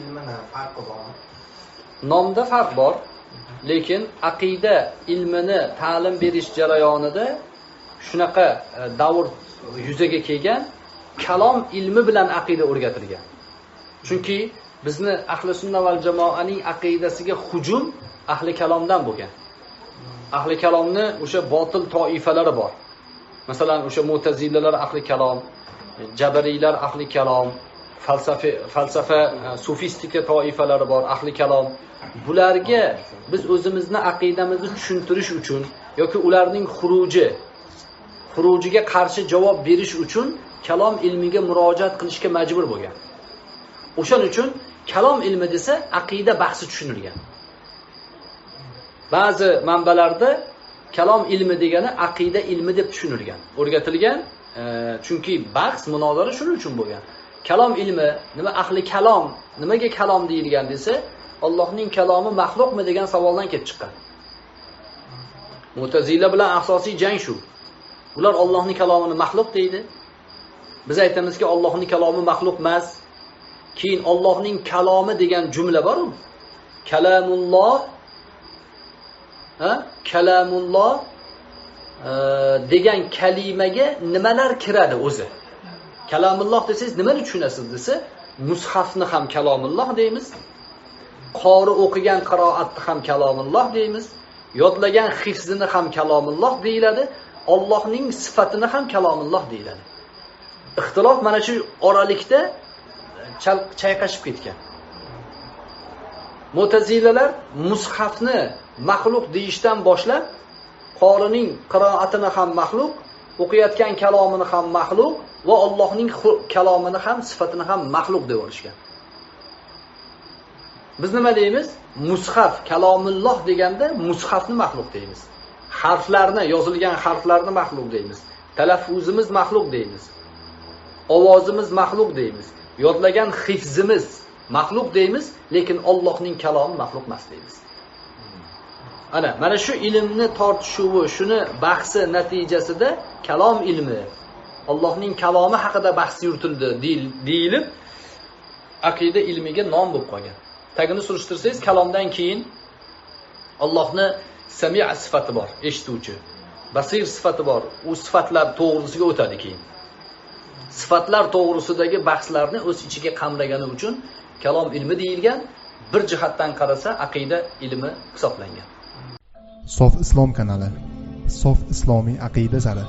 ilmini farqi bormi nomda farq bor lekin aqida ilmini ta'lim berish jarayonida shunaqa e, davr yuzaga kelgan kalom ilmi bilan aqida o'rgatilgan. Chunki bizni ahli sunna val jamoaning aqidasiga hujum ahli kalomdan bo'lgan. Ahli kalomni o'sha botil toifalari bor. Masalan o'sha mo'tazilalar ahli kalom jabariylar ahli kalom falsafa e, falsafa sufistika toifalari bor ahli kalom. Bularga biz o'zimizni aqidamizni tushuntirish uchun yoki ularning xuruji xurujiga qarshi javob berish uchun kalom ilmiga murojaat qilishga majbur bo'lgan. O'shaning uchun kalom ilmi desa aqida bahsi tushunilgan. Ba'zi manbalarda kalom ilmi degani aqida ilmi deb tushunilgan o'rgatilgan e, chunki bahs munozara shuning uchun bo'lgan. Kalom ilmi nima ahli kalom nimaga kalom deyilgan desa Allohning kalomi maxluqmi degan savoldan kelib chiqqan. Mutazila bilan asosiy jang shu. Ular Allohning kalomini maxluq deydi. Biz aytamizki Allohning kalomi maxluq emas. Keyin Allohning kalomi degan jumla boru. Kalamulloh ha? Kalamulloh e, degan kalimaga nimalar kiradi o'zi? Kalamulloh desangiz nimani tushunasiz desa mushafni ham kalomulloh deymiz qori o'qigan qiroatni ham kalomulloh deymiz yodlagan hifzini ham kalomulloh deyiladi Allohning sifatini ham kalomulloh deyiladi. Ixtilof mana shu oralikda chayqashib ketgan. Mu'tazilalar mushafni maxluq deyishdan boshlab qorining qiroatini ham maxluq, o'qiyotgan kalomini ham maxluq va Allohning kalomini ham sifatini ham maxluq deb olishgan. Biz nima deymiz? Mushaf, kalomulloh deganda mushafni maxluq deymiz. Harflarni, yozilgan harflarni maxluq deymiz. Talaffuzimiz maxluq deymiz. Ovozimiz maxluq deymiz. Yodlagan hifzimiz maxluq deymiz, lekin Allohning kalomi maxluq emas deymiz. Ana, mana shu ilmni tortishuvi, shuni bahsi natijasida kalom ilmi, Allohning kalomi haqida bahs yuritildi deyilib, aqida ilmiga nom bo'lib qolgan. Tagini surishtirsangiz, kalomdan keyin Allohni sami' sifati bor, eshituvchi. Basir sifati bor. U sifatlar to'g'risiga o'tadi keyin. Sifatlar to'g'risidagi bahslarni o'z ichiga qamragani uchun kalom ilmi deyilgan. Bir jihatdan qarasa aqida ilmi hisoblangan. Sof islom kanali. Sof islomiy aqida sari.